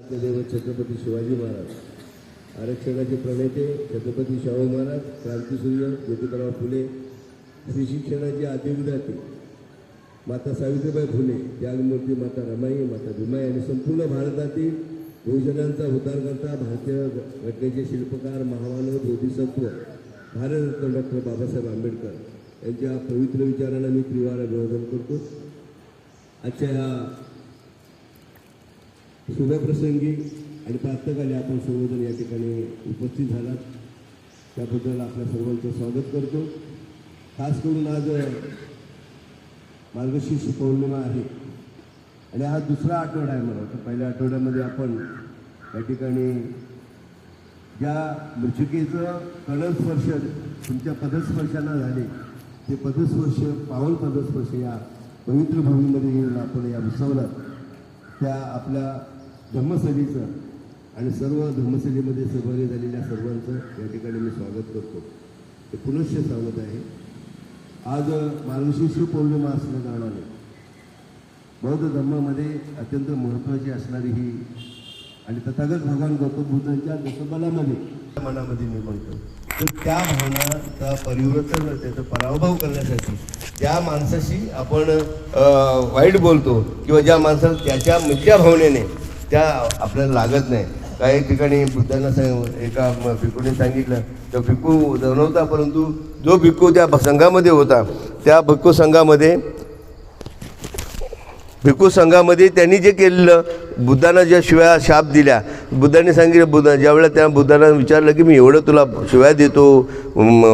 देव छत्रपती शिवाजी महाराज. आरक्षणाचे प्रणेते छत्रपती शाहू महाराज क्रांतीसूर्य ज्योतिराव फुले श्री शिक्षणाचे आदिविदाते माता सावित्रीबाई फुले त्यागमूर्ती माता रमाई माता भीमाई आणि संपूर्ण भारतातील बहुजनांचा उद्धार करता भारतीय घटनेचे शिल्पकार महामानव बोधिसत्व भारतरत्न डॉक्टर बाबासाहेब आंबेडकर यांच्या पवित्र विचारांना मी त्रिवार अभिवादन करतो. आजच्या ह्या शुभप्रसंगी आणि प्रातकाली आपण सर्वजण या ठिकाणी उपस्थित झालात. त्याबद्दल आपल्या सर्वांचं स्वागत करतो. खास करून आज मार्गशीर्ष पौर्णिमा आहे आणि हा दुसरा आठवडा आहे मला. पहिल्या आठवड्यामध्ये आपण या ठिकाणी ज्या मृचिकेचं कणस्पर्श तुमच्या पदस्पर्शानं झाले ते पदस्पर्श पावन पदस्पर्श या पवित्र भूमीमध्ये येऊन आपण या उत्सवला त्या आपल्या धम्मसभेचं आणि सर्व धम्मसभेमध्ये सहभागी झालेल्या सर्वांचं या ठिकाणी मी स्वागत करतो. ते पुनश्च सांगत आहे आज मार्गशीर्ष पौर्णिमा असल्या कारणाने बौद्ध धर्मामध्ये अत्यंत महत्त्वाची असणारी ही आणि तथागत भगवान गौतम बुद्धांच्या दशबलामध्ये मनामध्ये मी करतो. तर त्या भावनाचा परिवर्तन त्याचा पराभव करण्यासाठी ज्या माणसाशी आपण वाईट बोलतो किंवा ज्या माणसाला त्याच्या मिथ्या भावनेने त्या आपल्याला लागत नाही. काही ठिकाणी बुद्धांना सांग एका भिकूने सांगितलं तो भिक्खू नव्हता परंतु जो भिक्खू त्या संघामध्ये होता त्या भिक्खू संघामध्ये भिक्खू संघामध्ये त्यांनी जे केलेलं बुद्धांना ज्या शिव्या शाप दिल्या बुद्धांनी सांगितलं बुद्धा ज्यावेळेला त्या बुद्धांना विचारलं की मी एवढं तुला शिव्या देतो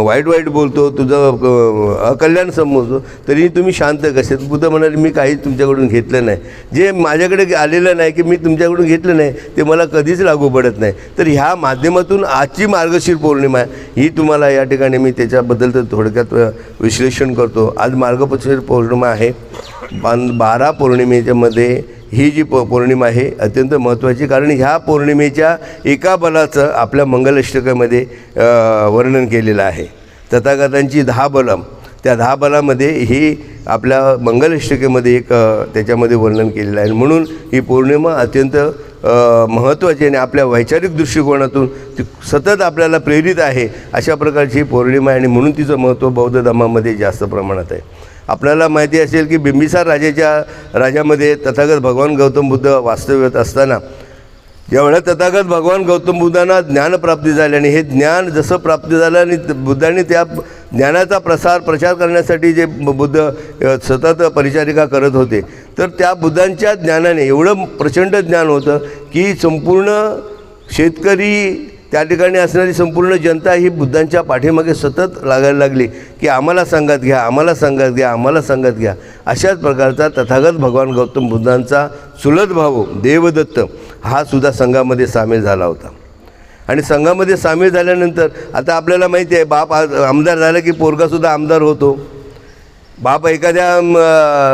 वाईट वाईट बोलतो तुझं अकल्याण समजतो तरी तुम्ही शांत कसे? बुद्ध म्हणाले मी काहीच तुमच्याकडून घेतलं नाही. जे माझ्याकडे आलेलं नाही की मी तुमच्याकडून घेतलं नाही ते मला कधीच लागू पडत नाही. तर ह्या माध्यमातून आजची मार्गशीर पौर्णिमा आहे ही तुम्हाला या ठिकाणी मी त्याच्याबद्दल तर थोडक्यात विश्लेषण करतो. आज मार्गशीर पौर्णिमा आहे. बां बारा पौर्णिमेच्या मध्ये ही जी प पौर्णिमा आहे अत्यंत महत्त्वाची. कारण ह्या पौर्णिमेच्या एका बलाचं आपल्या मंगलाष्टकामध्ये वर्णन केलेलं आहे. तथागतांची दहा बलम. त्या दहा बलामध्ये ही आपल्या मंगलाष्टकेमध्ये एक त्याच्यामध्ये वर्णन केलेलं आहे. म्हणून ही पौर्णिमा अत्यंत महत्त्वाची आणि आपल्या वैचारिक दृष्टिकोनातून ती सतत आपल्याला प्रेरित आहे अशा प्रकारची ही पौर्णिमा आहे आणि म्हणून तिचं महत्त्व बौद्ध धर्मामध्ये जास्त प्रमाणात आहे. आपल्याला माहिती असेल की बिंबिसार राजाच्या राजामध्ये तथागत भगवान गौतम बुद्ध वास्तव्य असताना ज्यावेळेला तथागत भगवान गौतम बुद्धांना ज्ञानप्राप्ती झाली आणि हे ज्ञान जसं प्राप्ती झालं आणि बुद्धांनी त्या ज्ञानाचा प्रसार प्रचार करण्यासाठी जे बुद्ध सतत परिचारिका करत होते तर त्या बुद्धांच्या ज्ञानाने एवढं प्रचंड ज्ञान होतं की संपूर्ण शेतकरी त्या ठिकाणी असणारी संपूर्ण जनता ही बुद्धांच्या पाठीमागे सतत लागायला लागली की आम्हाला संगत घ्या आम्हाला संगत घ्या आम्हाला संगत घ्या. अशाच प्रकारचा तथागत भगवान गौतम बुद्धांचा चुलत भाऊ देवदत्त हा सुद्धा संघामध्ये सामील झाला होता. आणि संघामध्ये सामील झाल्यानंतर आता आपल्याला माहिती आहे बाप आज आमदार झाला की पोरगासुद्धा आमदार होतो. बाप एखाद्या म,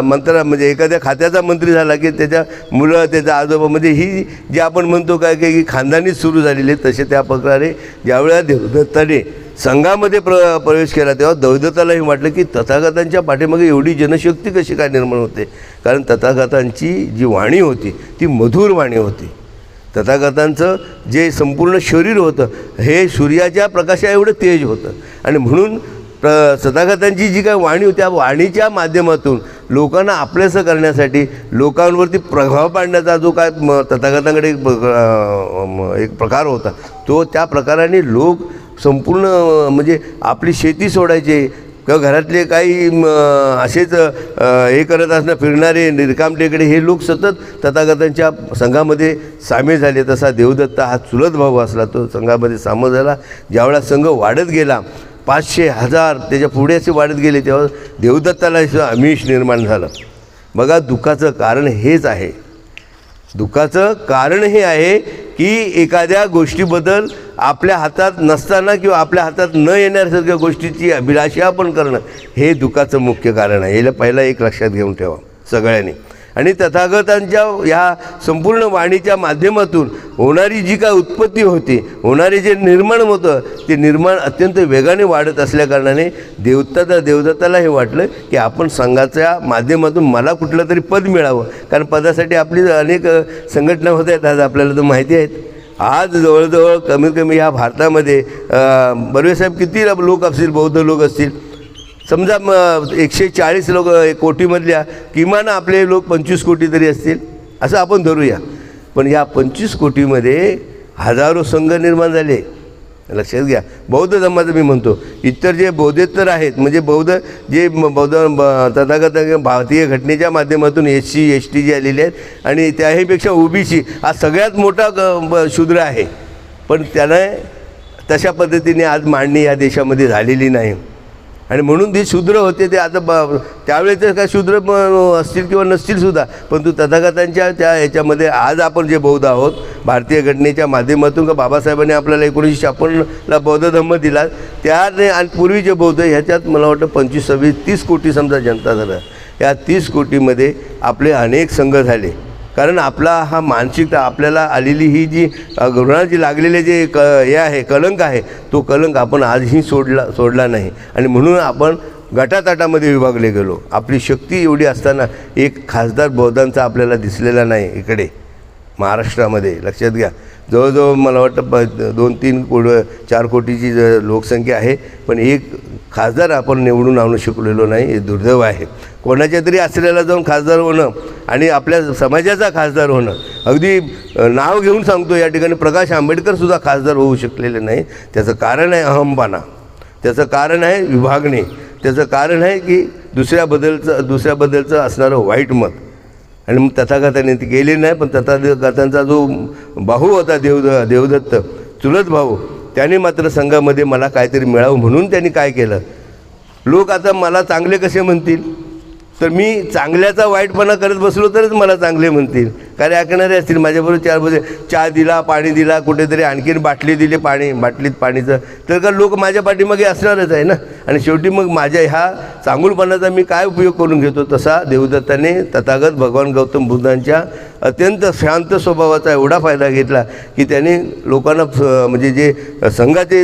मंत्रा म्हणजे एखाद्या खात्याचा मंत्री झाला की त्याच्या मुलं त्याचा आजोबा म्हणजे ही जी आपण म्हणतो काय की खानदानीच सुरू झालेली आहे तसे त्या प्रकारे ज्यावेळेला देवदत्ताने संघामध्ये प्र प्रवेश केला तेव्हा देवदत्तालाही वाटलं की तथागतांच्या पाठीमागे एवढी जनशक्ती कशी काय निर्माण होते? कारण तथागतांची जी वाणी होती ती मधुर वाणी होती. तथागतांचं जे संपूर्ण शरीर होतं हे सूर्याच्या प्रकाशा एवढं तेज होतं. आणि म्हणून प्र तथागतांची जी काय वाणी होती त्या वाणीच्या माध्यमातून लोकांना आपलंसं करण्यासाठी लोकांवरती प्रभाव पाडण्याचा जो काय म तथागतांकडे एक एक प्रकार होता तो त्या प्रकाराने लोक संपूर्ण म्हणजे आपली शेती सोडायचे किंवा घरातले काही असेच हे करत असणं फिरणारे रिकामटेकडे हे लोक सतत तथागतांच्या संघामध्ये सामील झाले. तसा देवदत्ता हा चुलत भाऊ असला तो संघामध्ये सामील झाला. ज्यावेळा संघ वाढत गेला पाचशे हजार त्याच्या पुढे असे वाढत गेले तेव्हा देवदत्ताला अमिष आमिष निर्माण झालं. बघा दुःखाचं कारण हेच आहे. दुःखाचं कारण हे आहे की एखाद्या गोष्टीबद्दल आपल्या हातात नसताना किंवा आपल्या हातात न येण्यासारख्या गोष्टीची अभिलाषा आपण करणं हे दुःखाचं मुख्य कारण आहे. याला पहिला एक लक्षात घेऊन ठेवा सगळ्यांनी. आणि तथागतांच्या ह्या संपूर्ण वाणीच्या माध्यमातून होणारी जी काय उत्पत्ती होती होणारे जे निर्माण होतं ते निर्माण अत्यंत वेगाने वाढत असल्याकारणाने देवताचा देवदत्ताला हे वाटलं की आपण संघाच्या माध्यमातून मला कुठलं तरी पद मिळावं. कारण पदासाठी आपली अनेक संघटना होत आहेत आज आपल्याला तर माहिती आहेत. आज जवळजवळ कमीत कमी ह्या भारतामध्ये बर्वेसाहेब किती लोक असतील बौद्ध लोक असतील? समजा मग एकशे चाळीस लोक कोटीमधल्या किमान आपले लोक पंचवीस कोटी तरी असतील असं आपण धरूया. पण या पंचवीस कोटीमध्ये हजारो संघ निर्माण झाले. लक्षात घ्या. बौद्ध धर्माचं मी म्हणतो. इतर जे बौद्धेतर आहेत म्हणजे बौद्ध जे बौद्ध तथागत भारतीय घटनेच्या माध्यमातून एस सी एस टी जे आलेले आहेत आणि त्याहीपेक्षा ओबीसी हा सगळ्यात मोठा ग- ब- शूद्र आहे. पण त्यानं तशा पद्धतीने आज मांडणी या देशामध्ये झालेली नाही. आणि म्हणून ते शूद्र होते ते आता ब त्यावेळेस काय शूद्र असतील किंवा नसतील सुद्धा. परंतु तथागतांच्या त्या ह्याच्यामध्ये आज आपण जे बौद्ध आहोत भारतीय घटनेच्या माध्यमातून का बाबासाहेबांनी आपल्याला एकोणीसशे छप्पनला बौद्ध धर्म दिला त्याने आणि पूर्वी जे बौद्ध ह्याच्यात मला वाटतं पंचवीस सव्वीस तीस कोटी समजा जनता झाला. या तीस कोटीमध्ये आपले अनेक संघ झाले. कारण आपला हा मानसिकता आपल्याला आलेली ही जी अ, लागलेले जे क हे आहे कलंक आहे तो कलंक आपण आजही सोडला सोडला नाही. आणि म्हणून आपण गटाताटामध्ये विभागले गेलो. आपली शक्ती एवढी असताना एक खासदार बौद्धांचा आपल्याला दिसलेला नाही इकडे. महाराष्ट्रामध्ये लक्षात घ्या. जवळजवळ मला वाटतं प दोन तीन कोड चार कोटीची ज- लोकसंख्या आहे पण एक खासदार आपण निवडून आणू शिकलेलो नाही हे दुर्दैव आहे. कोणाच्या तरी आश्रयाला जाऊन खासदार होणं आणि आपल्या समाजाचा खासदार होणं. अगदी नाव घेऊन सांगतो या ठिकाणी प्रकाश आंबेडकरसुद्धा खासदार होऊ शकलेले नाही. त्याचं कारण आहे अहमपणा. त्याचं कारण आहे विभागणे. त्याचं कारण आहे की दुसऱ्याबद्दलचं दुसऱ्याबद्दलचं असणारं वाईट मत. आणि मग तथागताने ते केले नाही पण तथागतांचा जो भाऊ होता देवद देवदत्त चुलत भाऊ त्याने मात्र संघामध्ये मला काहीतरी मिळावं म्हणून त्यांनी काय केलं? लोक आता मला चांगले कसे म्हणतील? तर मी चांगल्याचा वाईटपणा करत बसलो तरच मला चांगले म्हणतील. कारण ऐकणारे असतील. माझ्याबरोबर चार बजे चहा दिला पाणी दिला कुठेतरी आणखीन बाटली दिली पाणी बाटलीत पाणीचं. तर का लोक माझ्या पाठीमागे असणारच आहे ना? आणि शेवटी मग माझ्या ह्या चांगुलपणाचा मी काय उपयोग करून घेतो? तसा देवदत्ताने तथागत भगवान गौतम बुद्धांच्या अत्यंत शांत स्वभावाचा एवढा फायदा घेतला की त्याने लोकांना म्हणजे जे संघाचे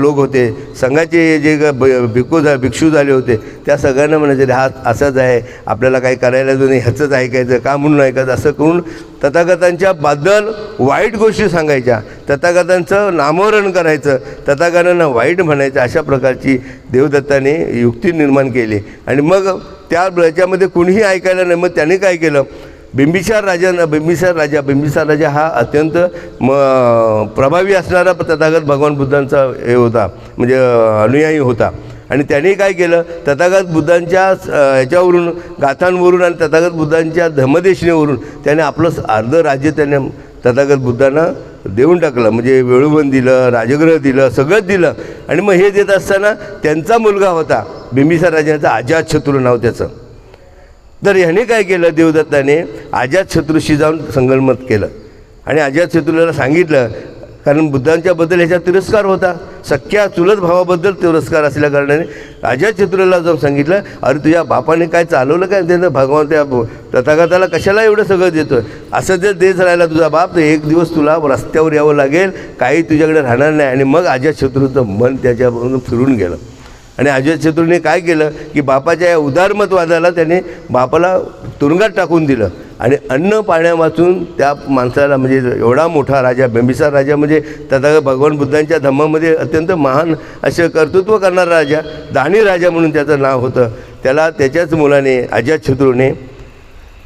लोक होते संघाचे जे भिक्खू झा भिक्षू झाले होते त्या सगळ्यांना म्हणायचे "रे, हा असाच आहे. आपल्याला काही करायला जो नाही ह्याचंच ऐकायचं का म्हणून ऐकायचं? असं करून तथागतांच्याबद्दल वाईट गोष्टी सांगायच्या. तथागतांचं नामोहरण करायचं. तथागतांना वाईट म्हणायचं अशा प्रकारची देवदत्ताने युक्ती निर्माण केली. आणि मग त्या याच्यामध्ये कुणीही ऐकायला नाही. मग त्याने काय केलं? बिंबिसार राजांना बिंबिसार राजा बिंबिसार राजा हा अत्यंत म प्रभावी असणारा तथागत भगवान बुद्धांचा हे होता. म्हणजे अनुयायी होता. आणि त्याने काय केलं? तथागत बुद्धांच्या ह्याच्यावरून गाथांवरून आणि तथागत बुद्धांच्या धर्मदेशनेवरून त्याने आपलं अर्ध राज्य त्याने तथागत बुद्धांना देऊन टाकलं. म्हणजे वेळूबन दिलं राजगृह दिलं सगळंच दिलं. आणि मग हे देत असताना त्यांचा मुलगा होता बिंबिसार राजाचा अजातशत्रू नाव त्याचं. तर ह्याने काय केलं? देवदत्ताने अजातशत्रूशी जाऊन संगनमत केलं. आणि अजातशत्रूला सांगितलं कारण बुद्धांच्याबद्दल ह्याचा तिरस्कार होता. सख्या चुलत भावाबद्दल तिरस्कार असल्या कारणाने अजातशत्रूला जाऊन सांगितलं अरे तुझ्या बापाने काय चालवलं काय? त्यानं भगवान त्या तथागताला कशाला एवढं सगळं देतो असं जर देत राहिला तुझा बाप तर एक दिवस तुला रस्त्यावर यावं लागेल. काही तुझ्याकडे राहणार नाही. आणि मग अजय शत्रूचं मन त्याच्यामधून फिरून गेलं. आणि अजय शत्रूने काय केलं की बापाच्या या उदारमतवादाला त्याने बापाला तुरुंगात टाकून दिलं. आणि अन्न पाण्या वाचून त्या माणसाला म्हणजे एवढा मोठा राजा बिंबिसार राजा म्हणजे तथा भगवान बुद्धांच्या धम्मामध्ये अत्यंत महान असं कर्तृत्व करणारा राजा दाणी राजा म्हणून त्याचं नाव होतं. त्याला त्याच्याच मुलाने अजातशत्रूने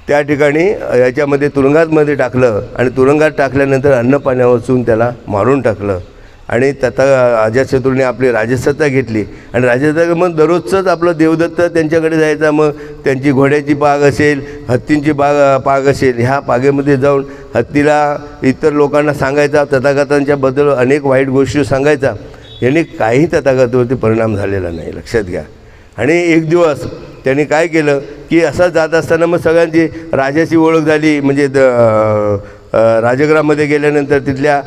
त्या ठिकाणी याच्यामध्ये तुरुंगातमध्ये टाकलं आणि तुरुंगात टाकल्यानंतर अन्न पाण्या वाचून त्याला मारून टाकलं. आणि तथा अजातशत्रूने आपली राजसत्ता घेतली. आणि राजसत्ता मग दररोजचंच आपलं देवदत्त त्यांच्याकडे जायचा मग त्यांची घोड्याची पाग असेल हत्तींची बाग पाग असेल ह्या पागेमध्ये जाऊन हत्तीला इतर लोकांना सांगायचा तथागतांच्याबद्दल अनेक वाईट गोष्टी सांगायचा. याने काही तथागतावरती परिणाम झालेला नाही लक्षात घ्या. आणि एक दिवस त्यांनी काय केलं की असं जात असताना मग सगळ्यांची राजाची ओळख झाली म्हणजे द राजगृहामध्ये गेल्यानंतर तिथल्या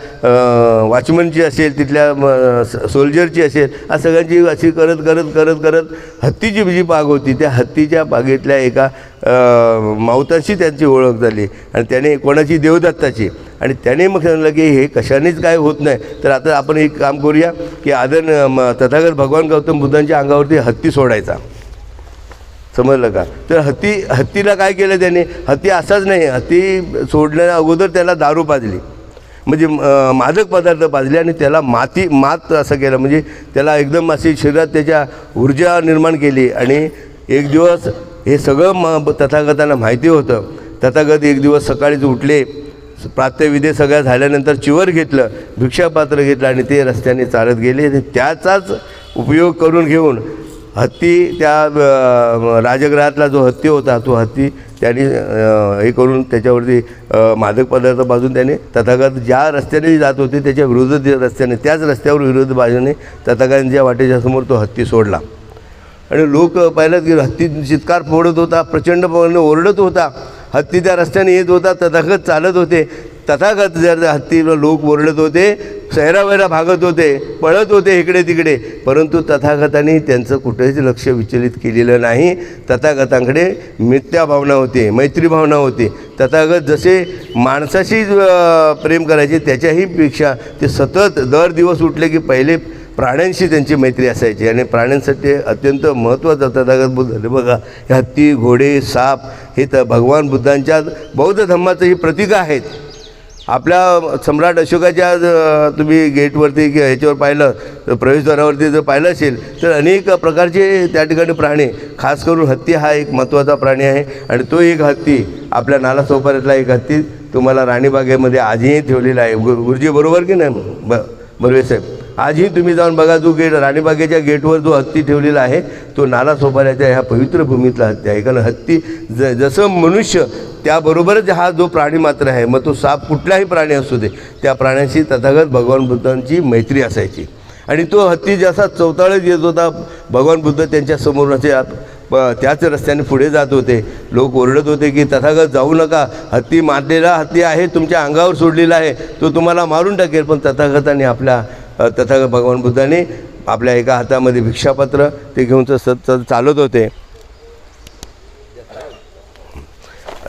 वॉचमनची असेल तिथल्या स- सोल्जरची असेल हा सगळ्यांची अशी करत करत करत करत हत्तीची जी बाग होती त्या हत्तीच्या बागेतल्या एका मावताशी त्यांची ओळख झाली. आणि त्याने कोणाची देवदत्ताची. आणि त्याने मग सांगितलं की हे कशानेच काय होत नाही. तर आता आपण एक काम करूया की आदर तथागत भगवान गौतम बुद्धांच्या अंगावरती हत्ती सोडायचा. समजलं का? तर हत्ती हत्तीला काय केलं त्याने? हत्ती असाच नाही हत्ती सोडल्या अगोदर त्याला दारू पाजली. म्हणजे मादक पदार्थ पाजले आणि त्याला माती मात असं केलं. म्हणजे त्याला एकदम अशी शरीरात त्याच्या ऊर्जा निर्माण केली आणि एक दिवस हे सगळं म तथागतांना माहिती होतं. तथागत एक दिवस सकाळीच उठले प्रात्यविधी सगळ्या झाल्यानंतर चिवर घेतलं भिक्षापात्र घेतलं आणि ते रस्त्याने चालत गेले. आणि त्याचाच उपयोग करून घेऊन हत्ती त्या राजगृहातला जो हत्ती होता तो हत्ती त्यांनी हे करून त्याच्यावरती मादक पदार्थ बाजून त्याने तथागत ज्या रस्त्याने जात होते त्याच्या विरोध रस्त्याने त्याच रस्त्यावर विरोध बाजूने तथागतांच्या वाटेच्या समोर तो हत्ती सोडला. आणि लोक पाहिलं की हत्ती चित्कार फोडत होता प्रचंड ओरडत होता. हत्ती त्या रस्त्याने येत होता तथागत चालत होते. तथागत जर हत्तीला लोक ओरडत होते शहरावैरा भागत होते पळत होते इकडे तिकडे परंतु तथागतांनी त्यांचं कुठेच लक्ष विचलित केलेलं नाही. तथागतांकडे मिथ्या भावना होती मैत्री भावना होती. तथागत जसे माणसाशी प्रेम करायचे त्याच्याही पेक्षा ते सतत दर दिवस उठले की पहिले प्राण्यांशी त्यांची मैत्री असायची. आणि प्राण्यांसाठी अत्यंत महत्त्वाचं तथागत बुद्ध झाले बघा हत्ती घोडे साप हे तर भगवान बुद्धांच्या बौद्ध धर्माचं ही प्रतीकं आहेत. आपल्या सम्राट अशोकाच्या तुम्ही गेटवरती किंवा ह्याच्यावर पाहिलं तर प्रवेशद्वारावरती जर पाहिलं असेल तर अनेक प्रकारचे त्या ठिकाणी प्राणी खास करून हत्ती हा एक महत्त्वाचा प्राणी आहे. आणि तो एक हत्ती आपल्या नाला सोपाऱ्यातला एक हत्ती तुम्हाला राणीबागेमध्ये आजही ठेवलेला आहे. गुरुजी बरोबर की नाही? ब बर्वे साहेब? आजही तुम्ही जाऊन बघा जो गेट राणीबागेच्या गेटवर जो हत्ती ठेवलेला आहे तो नाला सोपाऱ्याच्या ह्या पवित्र भूमीतला हत्ती आहे. कारण हत्ती ज जसं मनुष्य त्याबरोबरच हा जो प्राणी मात्र आहे मग तो साप कुठलाही प्राणी असू दे त्या प्राण्याशी तथागत भगवान बुद्धांची मैत्री असायची. आणि तो हत्ती जसा चौताळत येत होता भगवान बुद्ध त्यांच्यासमोर असे त्याच रस्त्याने पुढे जात होते. लोक ओरडत होते की तथागत जाऊ नका हत्ती मारलेला हत्ती आहे तुमच्या अंगावर सोडलेला आहे तो तुम्हाला मारून टाकेल पण तथागताने आपल्या तथागत भगवान बुद्धाने आपल्या एका हातामध्ये भिक्षापत्र ते घेऊन च- स- च- चालत होते.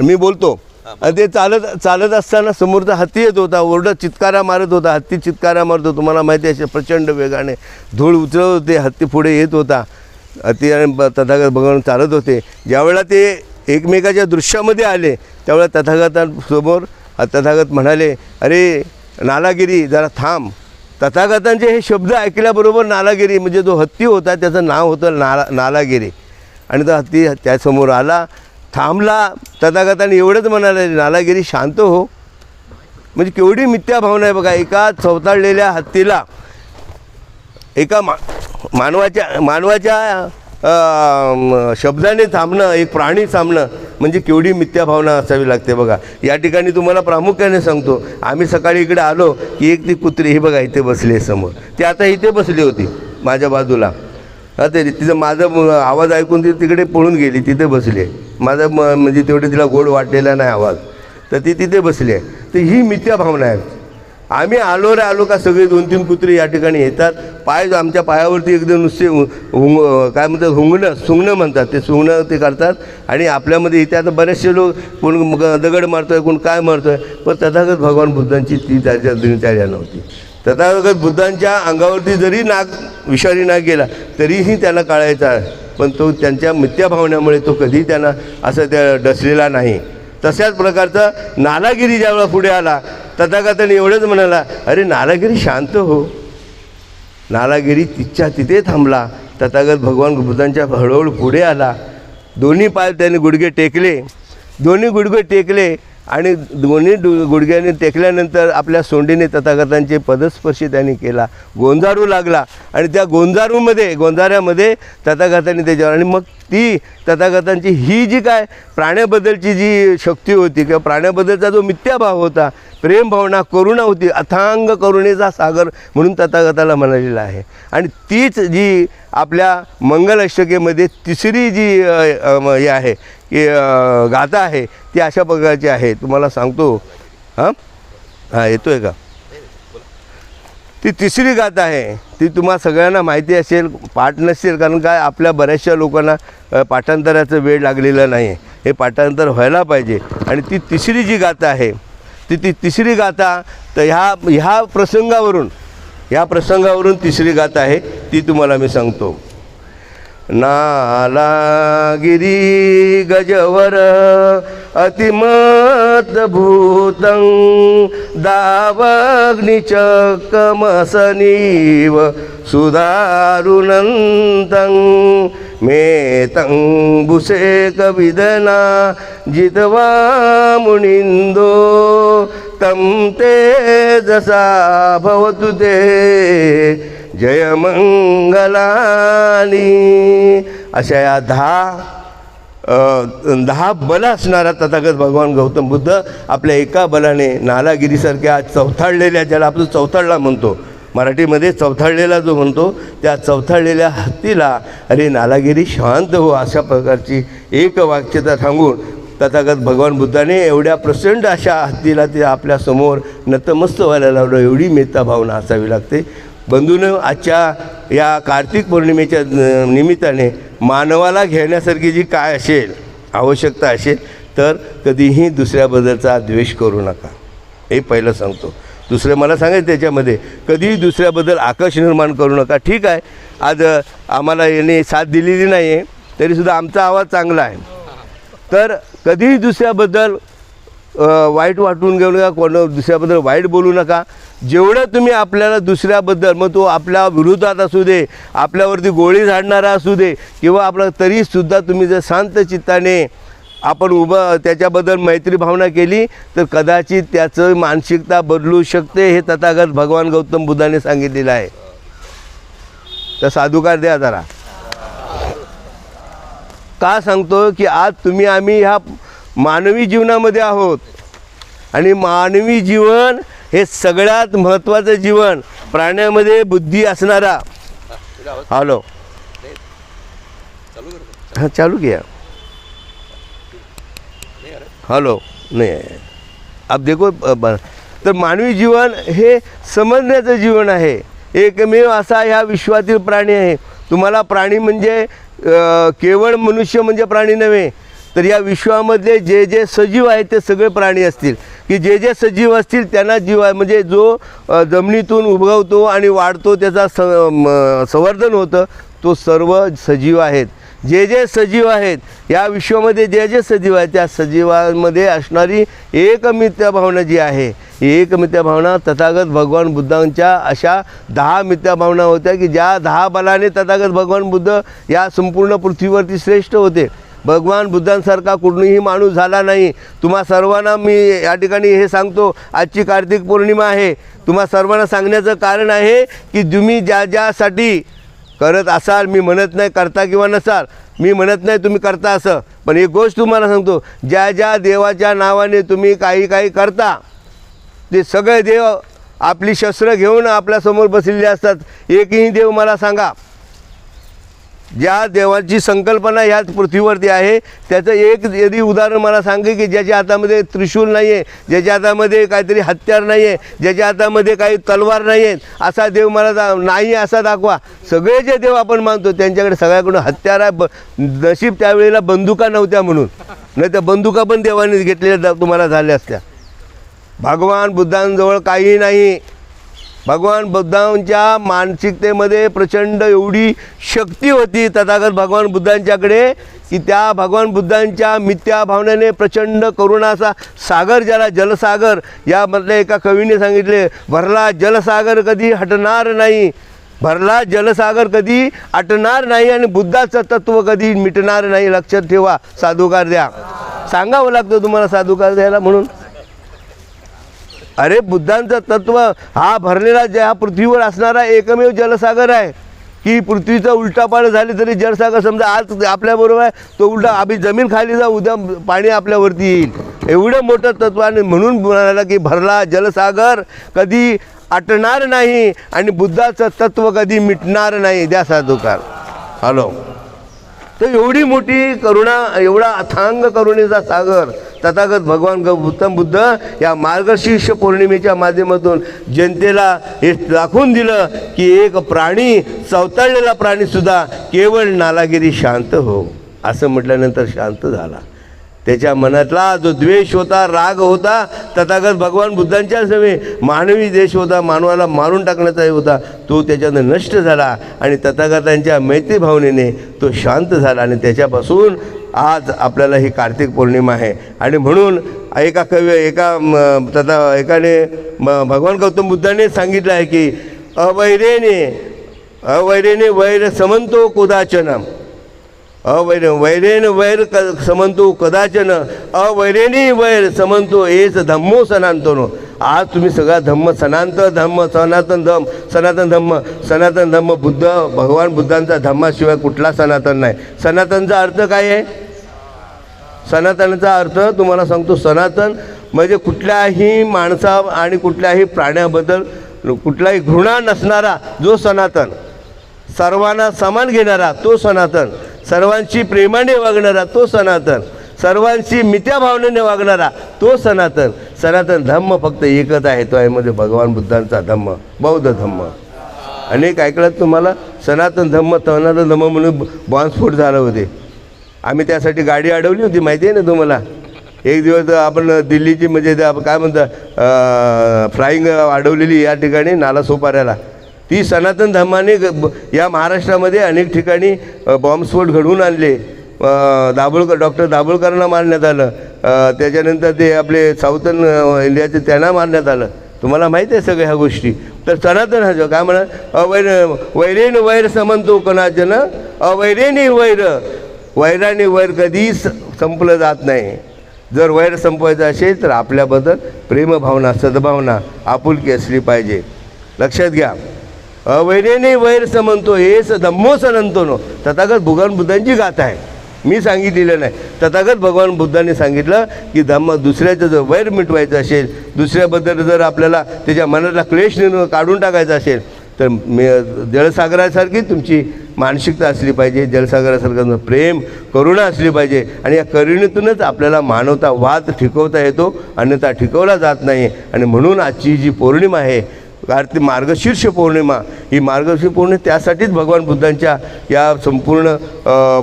मी बोलतो आणि ते चालत चालत असताना समोरचा हत्ती येत होता ओरडत चित्कारा मारत होता. हत्ती चित्कारा मारतो तुम्हाला माहिती आहे असे प्रचंड वेगाने धूळ उचलत होते. हत्ती पुढे येत होता. हत्ती आणि तथागत भगवान चालत होते. ज्यावेळेला ते एकमेकाच्या दृश्यामध्ये आले त्यावेळेला तथागतांसमोर तथागत म्हणाले अरे नालागिरी जरा थांब. तथागतांचे हे शब्द ऐकल्याबरोबर नालागिरी म्हणजे जो हत्ती होता त्याचं नाव होतं नाला नालागिरी. आणि तो हत्ती त्यासमोर आला थांबला. तथागताने एवढंच म्हणाले नालागिरी शांत हो. म्हणजे केवढी मिथ्या भावना आहे बघा एका चवताळलेल्या हत्तीला एका मा मानवाच्या मानवाच्या शब्दाने थांबणं एक प्राणी थांबणं म्हणजे केवढी मिथ्याभावना असावी लागते बघा. या ठिकाणी तुम्हाला प्रामुख्याने सांगतो आम्ही सकाळी इकडे आलो की एक ती कुत्री ही बघा इथे बसली आहे समोर. ती आता इथे बसली होती माझ्या बाजूला. ते तिचं माझं आवाज ऐकून ती तिकडे पळून गेली तिथे बसली आहे. माझा म म्हणजे तेवढे तिला गोड वाटलेला नाही आवाज. तर ती तिथे बसली आहे. तर ही मिथ्या भावना आहे आम्ही आलो रे आलो का? सगळे दोन तीन कुत्रे या ठिकाणी येतात. पाय आमच्या पायावरती एकदम नुसते हुंग काय म्हणतात हुंगणं सुंगणं म्हणतात. ते सुंगणं ते करतात. आणि आपल्यामध्ये इथे आता बरेचसे लोक कोण मग दगड मारतोय कोण काय मारतोय. पण तथागत भगवान बुद्धांची ती त्याच्या दिनचर्या नव्हती. तथागत बुद्धांच्या अंगावरती जरी नाग विषारी नाग गेला तरीही त्याला काढायचा पण तो त्यांच्या मिथ्या भावनेमुळे तो कधी त्यांना असं त्या डसलेला नाही. तशाच प्रकारचा नालागिरी ज्यावेळा पुढे आला तथागताने एवढंच म्हणाला अरे नालागिरी शांत हो. नालागिरी तिच्या तिथे थांबला. तथागत भगवान बुद्धांच्या हळूहळू पुढे आला. दोन्ही पाय त्याने गुडघे टेकले. दोन्ही गुडघे टेकले. आणि दोन्ही डु गुडघ्याने टेकल्यानंतर आपल्या सोंडीने तथागतांचे पदस्पर्शी त्यांनी केला. गोंजारू लागला आणि त्या गोंजारूमध्ये गोंजाऱ्यामध्ये तथागतांनी त्याच्यावर आणि मग ती तथागतांची ही जी काय प्राण्याबद्दलची जी शक्ती होती किंवा प्राण्याबद्दलचा जो मिथ्याभाव होता प्रेमभावना करुणा होती अथांग करुणेचा सागर म्हणून तथागताला म्हणालेला आहे. आणि तीच जी आपल्या मंगल अष्टकेमध्ये तिसरी जी हे आहे गाथा आहे ती अशा प्रकारची आहे. तुम्हाला सांगतो हां? हां येतो आहे का? ती तिसरी गाथा आहे. ती तुम्हाला सगळ्यांना माहिती असेल पाठ नसेल कारण काय आपल्या बऱ्याचशा लोकांना पाठांतराचं वेळ लागलेला नाही आहे हे पाठांतर व्हायला पाहिजे. आणि ती तिसरी जी गाथा आहे ती ती तिसरी गाथा तर ह्या ह्या प्रसंगावरून ह्या प्रसंगावरून तिसरी गाथा आहे ती तुम्हाला मी सांगतो. नालागिरी गजवर अतिमत भूतं दावग्निचकमसनीव सुधारुनन्तं मेतं बुसेकविदना जितवा मुनिन्दो तं ते जसा भवतु ते। जयमंगलानी अशा या दहा दहा बल असणारा तथागत भगवान गौतम बुद्ध आपल्या एका बलाने नालागिरीसारख्या चौथाळलेल्या ज्याला आपण चौथाळला म्हणतो मराठीमध्ये चौथाळलेला जो म्हणतो त्या चौथाळलेल्या हत्तीला अरे नालागिरी शांत हो अशा प्रकारची एक वाक्यता सांगून तथागत भगवान बुद्धाने एवढ्या प्रचंड अशा हत्तीला ते आपल्यासमोर नतमस्त व्हायला लावलं. एवढी मेता भावना असावी लागते. बंधूनं आजच्या या कार्तिक पौर्णिमेच्या निमित्ताने मानवाला घेण्यासारखी जी काय असेल आवश्यकता असेल तर कधीही दुसऱ्याबद्दलचा द्वेष करू नका. हे पहिलं सांगतो. दुसरं मला सांगायचं त्याच्यामध्ये कधीही दुसऱ्याबद्दल आकर्ष निर्माण करू नका. ठीक आहे. आज आम्हाला याने साथ दिलेली नाही आहे तरीसुद्धा आमचा आवाज चांगला आहे. तर कधीही दुसऱ्याबद्दल वाईट वाटून घेऊ नका कोण दुसऱ्याबद्दल वाईट बोलू नका. जेवढं तुम्ही आपल्याला दुसऱ्याबद्दल मग तो आपल्या विरोधात असू दे आपल्यावरती गोळी झाडणारा असू दे किंवा आपला तरीसुद्धा तुम्ही जर शांत चित्ताने आपण उभं त्याच्याबद्दल मैत्री भावना केली तर कदाचित त्याचं मानसिकता बदलू शकते हे तथागत भगवान गौतम बुद्धाने सांगितलेलं आहे. तर साधुकार द्या जरा. का सांगतो की आज तुम्ही आम्ही ह्या मानवी जीवनामध्ये आहोत. आणि मानवी जीवन हे सगळ्यात महत्त्वाचं जीवन. प्राण्यामध्ये बुद्धी असणारा. हॅलो. हां चालू घ्या. हॅलो. नाही. अब देखो तर मानवी जीवन हे समजण्याचं जीवन आहे. एकमेव असा ह्या विश्वातील प्राणी आहे. तुम्हाला प्राणी म्हणजे केवळ मनुष्य म्हणजे प्राणी नव्हे. तर या विश्वामधले जे जे सजीव आहेत ते सगळे प्राणी असतील. की जे जे सजीव असतील त्यांना जीव म्हणजे जो जमिनीतून उभवतो आणि वाढतो त्याचा स म- संवर्धन होतं तो सर्व सजीव आहेत. जे जे सजीव आहेत या विश्वामध्ये जे जे सजीव आहेत त्या सजीवांमध्ये असणारी एक भावना जी आहे ही एक मिथ्या भावना तथागत भगवान बुद्धांच्या अशा दहा मिथ्याभावना होत्या की ज्या दहा बलाने तथागत भगवान बुद्ध या संपूर्ण पृथ्वीवरती श्रेष्ठ होते. भगवान बुद्धांसारखा कुणीही माणूस झाला नाही. तुम्हा सर्वांना मी या ठिकाणी हे सांगतो आजची कार्तिक पौर्णिमा आहे. तुम्हा सर्वांना सांगण्याचं कारण आहे की तुम्ही ज्या ज्यासाठी करत असाल मी म्हणत नाही करता किंवा नसाल मी म्हणत नाही तुम्ही करता असं. पण एक गोष्ट तुम्हाला सांगतो ज्या ज्या देवाच्या नावाने तुम्ही काही काही करता ते सगळे देव आपली शस्त्र घेऊन आपल्यासमोर बसलेले असतात. एकही देव मला सांगा ज्या देवाची संकल्पना ह्याच पृथ्वीवरती आहे त्याचं एक यदि उदाहरण मला सांगे की ज्याच्या हातामध्ये त्रिशूल नाही आहे ज्याच्या हातामध्ये काहीतरी हत्यार नाही आहे ज्याच्या हातामध्ये काही तलवार नाही आहेत असा देव मला दा नाही असा दाखवा. सगळे जे देव आपण मानतो त्यांच्याकडे सगळ्याकडून हत्यार आहे ब नशीब त्यावेळेला बंदुका नव्हत्या म्हणून. नाही त्या बंदुका पण देवाने घेतलेल्या तुम्हाला झाल्या असत्या. भगवान बुद्धांजवळ काही नाही. भगवान बुद्धांच्या मानसिकतेमध्ये प्रचंड एवढी शक्ती होती तथागत भगवान बुद्धांच्याकडे की त्या भगवान बुद्धांच्या मिथ्या भावनेने प्रचंड करुणाचा सागर ज्याला जलसागर यामधल्या एका कवीने सांगितले भरला जलसागर कधी हटणार नाही भरला जलसागर कधी आटणार नाही आणि बुद्धाचं तत्व कधी मिटणार नाही लक्षात ठेवा साधुकार द्या. सांगावं लागतं तुम्हाला साधुकार द्यायला म्हणून. अरे बुद्धांचं तत्व हा भरलेला जे हा पृथ्वीवर असणारा एकमेव जलसागर आहे. की पृथ्वीचा उलटापाड झाली तरी जलसागर समजा आज आपल्याबरोबर आहे तो उलटा आम्ही जमीन खाली जा उद्या पाणी आपल्यावरती येईल. एवढं मोठं तत्व आणि म्हणून म्हणाला की भरला जलसागर कधी आटणार नाही आणि बुद्धाचं तत्व कधी मिटणार नाही. द्या साधुकार. हॅलो. तर एवढी मोठी करुणा एवढा अथांग करुणेचा सागर तथागत भगवान गौतम बुद्ध या मार्गशीर्ष पौर्णिमेच्या माध्यमातून जनतेला हे दाखवून दिलं की एक प्राणी चवताळलेला प्राणीसुद्धा केवळ नालागिरी शांत हो. असं म्हटल्यानंतर शांत झाला. त्याच्या मनातला जो द्वेष होता राग होता तथागत भगवान बुद्धांच्या नव्हे मानवी देश होता मानवाला मारून टाकण्याचाही होता तो त्याच्यानं नष्ट झाला आणि तथागतांच्या मैत्री भावनेने तो शांत झाला आणि त्याच्यापासून आज आपल्याला ही कार्तिक पौर्णिमा आहे. आणि म्हणून एका कवी एका तथा एकाने म, भगवान गौतम बुद्धाने सांगितलं आहे की अवैरेने अवैरेने वैर समंतो कुदाचनम. अवैर वैरेन वैर क समंतो कदाचन अवैरेनी वैर समंतो हेच धम्मो सनातनो. आज तुम्ही सगळा धम्म सनातन धम्म सनातन धम्म सनातन धम्म सनातन धम्म बुद्ध भगवान बुद्धांचा धम्माशिवाय कुठला सनातन नाही. सनातनचा अर्थ काय आहे? सनातनचा अर्थ तुम्हाला सांगतो सनातन म्हणजे कुठल्याही माणसा आणि कुठल्याही प्राण्याबद्दल कुठलाही घृणा नसणारा जो सनातन सर्वांना समान घेणारा तो सनातन. सर्वांशी प्रेमाने वागणारा तो सनातन. सर्वांशी मित्या भावनेने वागणारा तो सनातन. सनातन धम्म फक्त एकच आहे तो आहे म्हणजे भगवान बुद्धांचा धम्म बौद्ध धम्म. अनेक ऐकलं तुम्हाला? सनातन धम्म सनातन धम्म म्हणून बॉम्बस्फोट झालं होते. आम्ही त्यासाठी गाडी अडवली होती माहिती आहे ना तुम्हाला? एक दिवस आपण दिल्लीची म्हणजे काय म्हणतं फ्लाईंग अडवलेली या ठिकाणी नाला सोपाऱ्याला ती सनातन धर्माने ग- या महाराष्ट्रामध्ये अनेक ठिकाणी बॉम्बस्फोट घडवून आणले. दाभोळकर डॉक्टर दाभोळकरांना मारण्यात आलं. त्याच्यानंतर ते आपले साऊथन इंडियाचे त्यांना मारण्यात आलं. तुम्हाला माहिती आहे सगळ्या ह्या गोष्टी? तर सनातन हा जो काय म्हणा अवैर वैरेन वैर समनतो कोणाजन अवैरेनी वैर वैराने वैर कधीच संपलं जात नाही. जर वैर संपवायचं असेल तर आपल्याबद्दल प्रेमभावना सद्भावना आपुलकी असली पाहिजे. लक्षात घ्या. अवैरेने वैर समनतो हेच धम्मो सनंतोनो तथागत भगवान बुद्धांची गाथा आहे. मी सांगितलेलं नाही. तथागत भगवान बुद्धांनी सांगितलं की धम्म दुसऱ्याचं जर वैर मिटवायचं असेल दुसऱ्याबद्दल जर आपल्याला त्याच्या मनातला क्लेश निर्माण काढून टाकायचा असेल तर मे जलसागरासारखी तुमची मानसिकता असली पाहिजे जलसागरासारखं प्रेम करुणा असली पाहिजे. आणि या करुणेतूनच आपल्याला मानवता वाद ठिकवता येतो अन्यथा ठिकवला जात नाही. आणि म्हणून आजची जी पौर्णिमा आहे कार्तिक मार्गशीर्ष पौर्णिमा ही मार्गशीर्ष पौर्णिमा त्यासाठीच भगवान बुद्धांच्या या संपूर्ण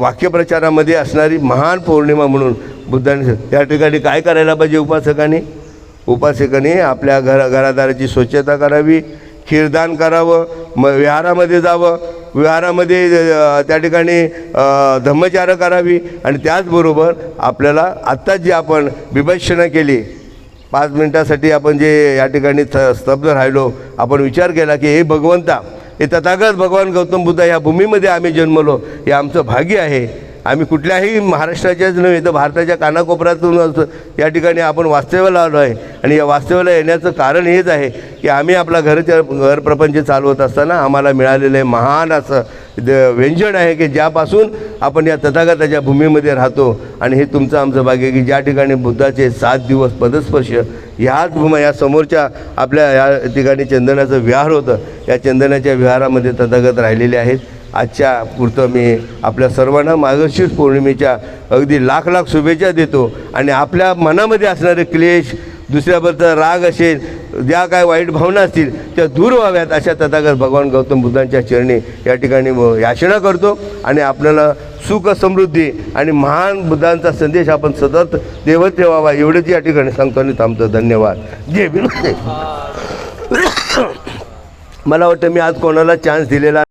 वाक्यप्रचारामध्ये असणारी महान पौर्णिमा म्हणून बुद्धांनी त्या ठिकाणी काय करायला पाहिजे उपासकांनी? उपासकांनी आपल्या घर घरादाराची स्वच्छता करावी खीरदान करावं मग विहारामध्ये जावं विहारामध्ये त्या ठिकाणी धम्मचार करावी आणि त्याचबरोबर आपल्याला आत्ताच जी आपण विभक्षणा केली पाच मिनटासाठी आपण जे या ठिकाणी स्तब्ध राहिलो आपण विचार केला की हे भगवंता हे तथागत भगवान गौतम बुद्ध या भूमीमध्ये आम्ही जन्मलो हे आमचं भाग्य आहे. आम्ही कुठल्याही महाराष्ट्राच्याच नव्हे तर भारताच्या कानाकोपऱ्यातून या ठिकाणी आपण वास्तव्याला आलो आहे. आणि या वास्तव्याला येण्याचं कारण हेच आहे की आम्ही आपला घरच्या घर प्रपंच चालवत असताना आम्हाला मिळालेलं आहे महान असं द- व्यंजन आहे की ज्यापासून आपण या तथागताच्या भूमीमध्ये राहतो. आणि हे तुमचं आमचं भाग्य आहे की ज्या ठिकाणी बुद्धाचे सात दिवस पदस्पर्श ह्याच भूमा या समोरच्या आपल्या या ठिकाणी चंदनाचं विहार होतं. या चंदनाच्या विहारामध्ये तथागत राहिलेले आहेत. आजच्या पुरतं मी आपल्या सर्वांना मार्गशीर्ष पौर्णिमेच्या अगदी लाख लाख शुभेच्छा देतो. आणि आपल्या मनामध्ये असणारे क्लेश दुसऱ्याबद्दल राग असेल ज्या काय वाईट भावना असतील त्या दूर व्हाव्यात अशा तथागत भगवान गौतम बुद्धांच्या चरणी या ठिकाणी याचना करतो. आणि आपल्याला सुख समृद्धी आणि महान बुद्धांचा संदेश आपण सतत देवत ठेवावा एवढंच या ठिकाणी सांगतो आणि थांबतो. धन्यवाद. जे मला वाटतं मी आज कोणाला चान्स दिलेला